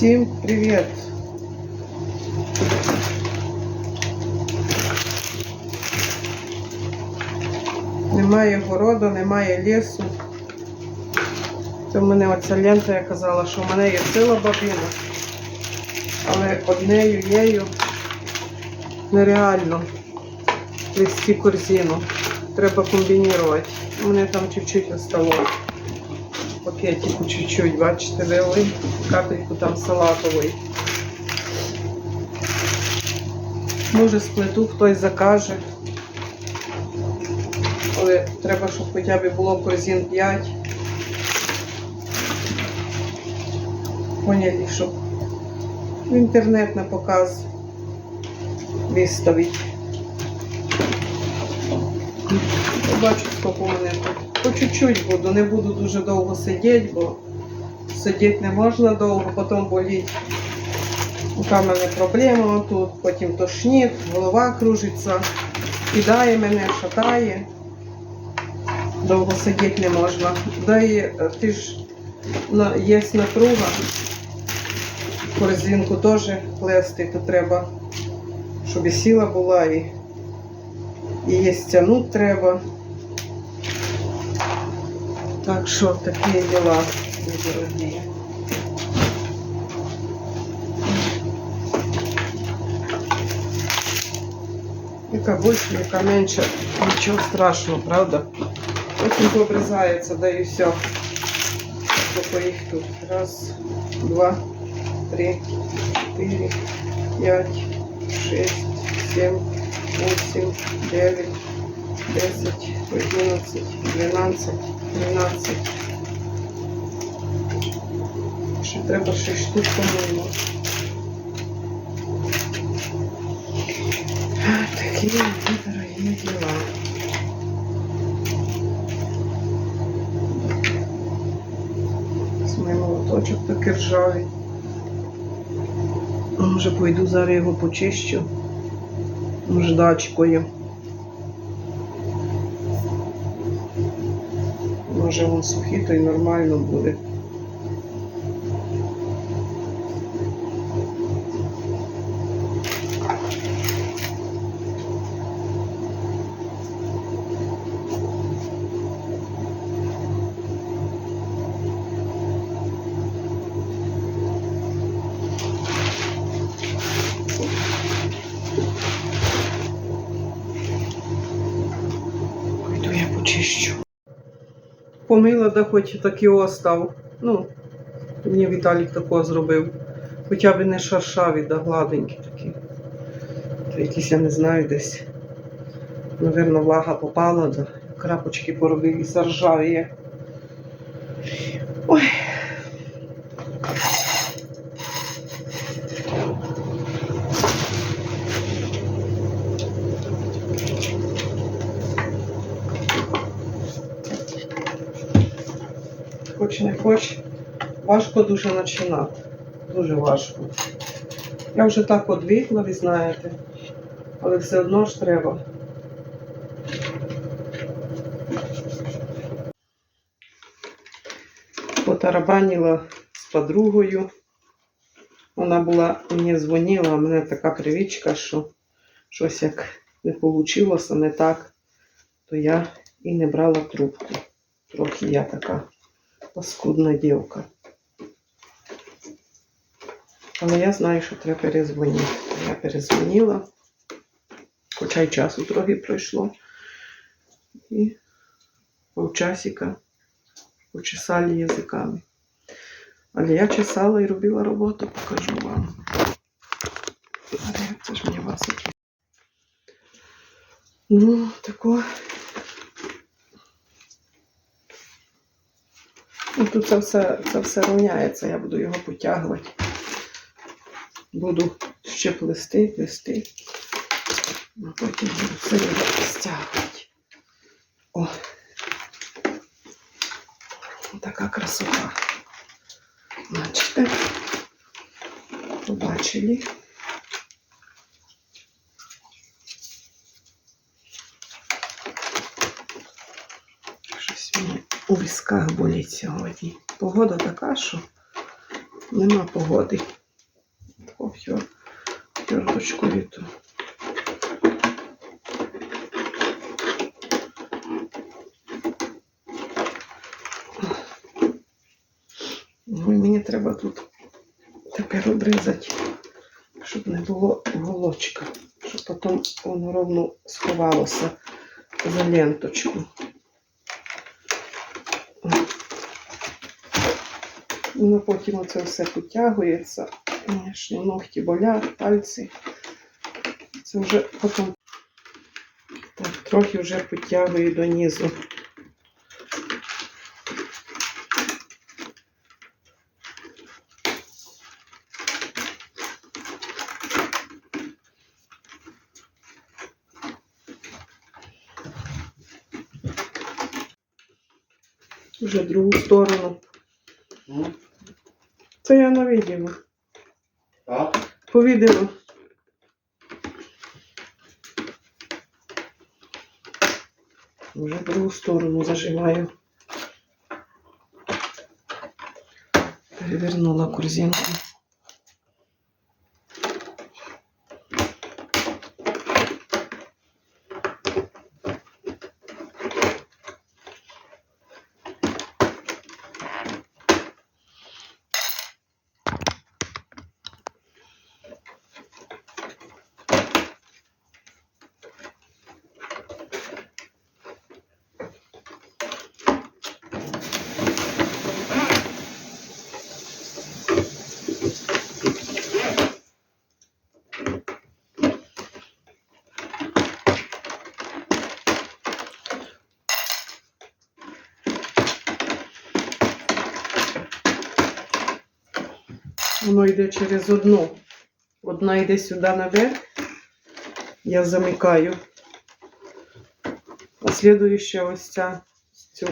Всім привіт! Немає городу, немає лісу. Це в мене оця лента, я казала, що в мене є ціла бабіна. Але однею єю нереально плести корзину. Треба комбінувати. У мене там чуть-чуть осталось. Пакетику чуть-чуть, бачите, вели, капельку там салатової. Може сплету хтось закаже. Але треба, щоб хоча б було корзин 5. Поняли, щоб в інтернет на показ виставити. Побачу, скільки у мене тут. По чуть-чуть буду, не буду дуже довго сидіти, бо сидіти не можна довго, потім боліть. Яка в мене проблема тут, потім тошнить, голова кружиться, кидає мене, шатає. Довго сидіти не можна. Да і е, ти ж є напруга. Корзинку теж плести, то треба, щоб і сила була, і, і є стягнути треба. Так що такі діла, мої дорогі. Яка більше, яка менше, нічого страшного, правда? Потім обрізається, да і все. Сколько їх тут? Раз, два, три, чотири, п'ять, шесть, сім, вісім, дев'ять, десять, одинадцять, дванадцять, Тринадцять. Ще треба шість штук, по-моєму. Такі дорогі діла. Ось мій молоточок такий ржавий. Може пойду зараз його почищу. Наждачкою. Може він то й нормально буде. Помила, да хоч так його став. Ну, мені Віталік такого зробив. Хоча б не шаршаві, да гладенькі такі. Це якісь, я не знаю, десь. Навірно, влага попала, да крапочки поробив і заржавіє. Ой. Хоч не хоч, важко дуже починати. Дуже важко. Я вже так одвікла, ви знаєте, але все одно ж треба. Потарабанила з подругою. Вона була мені дзвонила, а мене така привичка, що щось як не вийшло, не так, то я і не брала трубку. Трохи я така паскудна дівка. Але я знаю, що треба перезвонити. Я перезвонила, хоча й часу трохи пройшло. І полчасика почесали язиками. Але я чесала і робила роботу, покажу вам. Це ж мені вас. Ну, тако. Ну, тут це все, це все рівняється, я буду його потягувати. Буду ще плести, плести. А потім буду все його стягувати. О! Така красота. Бачите? Побачили. Щось мені у висках болить сьогодні. Погода така, що Нема погоди. Таку фьордочку віту. Ну і мені треба тут тепер обрізати, щоб не було голочка, щоб потім воно ровно сховалося за ленточку. Ну, потім оце все підтягується. Звісно, ногті болять, пальці. Це вже потім так, трохи вже підтягую донизу. Вже другу сторону. Ну, Це я на відео. По відео. Вже другу сторону зажимаю. Перевернула корзинку. Воно йде через одну. Одна йде сюди наверх. Я замикаю. А слідуюча ось ця цю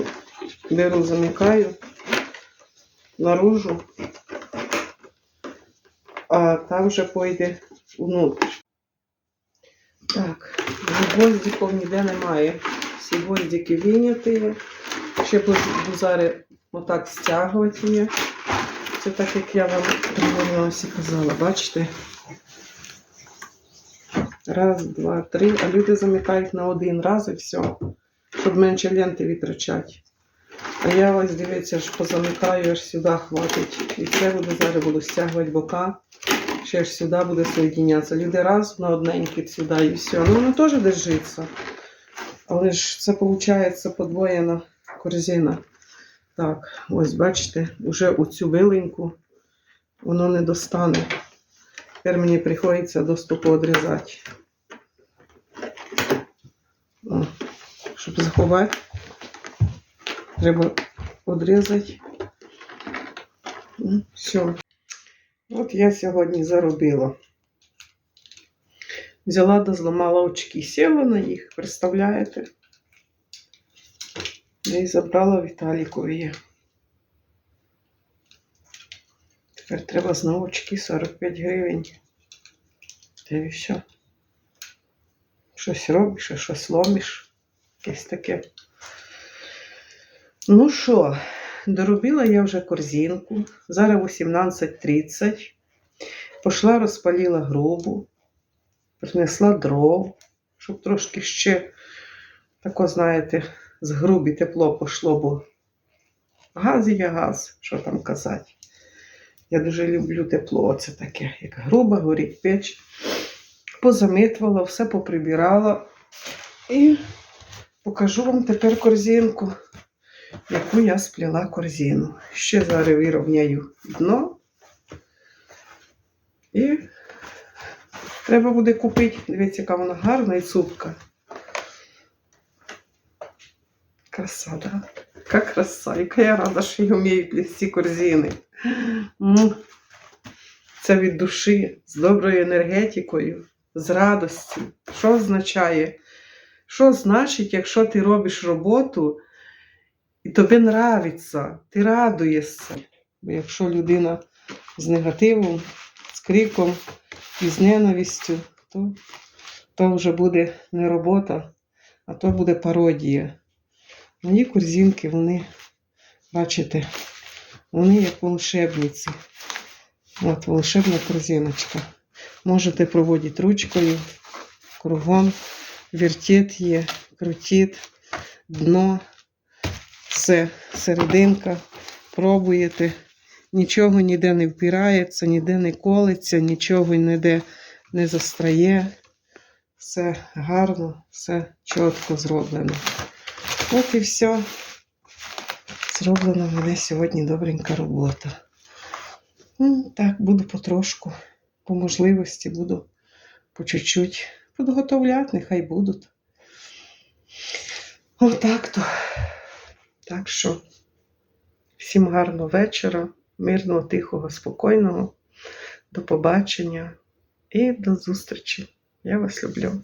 диру замикаю наружу. А там вже пойде внутрь. Так, гвоздиків ніде немає. Всі гвоздики виняті. Ще буду зараз отак стягувати. Це так, як я вам примірялася і казала, бачите? Раз, два, три. А люди замикають на один раз і все, щоб менше ленти витрачати. А я ось дивіться, ж позамикаю, аж сюди хватить. І це буде зараз буду стягувати бока. Ще аж сюди буде соєдінятися. Люди раз на одненький сюди і все. Ну воно теж держиться. Але ж це виходить подвоєна корзина. Так, ось бачите, вже оцю вилинку воно не достане. Тепер мені приходиться доступу одрізати. О, щоб заховати, треба одрізати. Ну, Все. От я сьогодні заробила. Взяла да зламала очки, сіла на їх, представляєте? І забрала Віталікові. Тепер треба знову очки 45 гривень. Та і все. Щось робиш, а щось ломиш. Якесь таке. Ну що, доробила я вже корзинку. Зараз 18.30. Пішла, розпаліла грубу, принесла дров, щоб трошки ще, тако, знаєте, з грубі тепло пішло, бо газ є газ, що там казати. Я дуже люблю тепло, оце таке, як груба, горить печ. Позамитувала, все поприбирала. І покажу вам тепер корзинку, яку я спліла корзину. Ще зараз вирівняю дно. І треба буде купити. Дивіться, яка вона гарна і цупка. Краса, да? Яка краса, яка я рада, що я вмію плести корзини. Це від душі, з доброю енергетикою, з радості. Що означає? Що значить, якщо ти робиш роботу і тобі нравиться, ти радуєшся. Бо якщо людина з негативом, з криком і з ненавистю, то, то вже буде не робота, а то буде пародія. Мої корзинки, вони, бачите, вони як волшебниці. От волшебна корзиночка. Можете проводити ручкою, кругом, вертіть її, крутіть, дно, все, серединка, пробуєте. Нічого ніде не впирається, ніде не колиться, нічого ніде не застряє. Все гарно, все чітко зроблено. От і все. Зроблена в мене сьогодні добренька робота. Ну, так, буду потрошку, по можливості буду по чуть-чуть підготовляти, нехай будуть. Отак то. Так що всім гарного вечора, мирного, тихого, спокійного. До побачення і до зустрічі. Я вас люблю.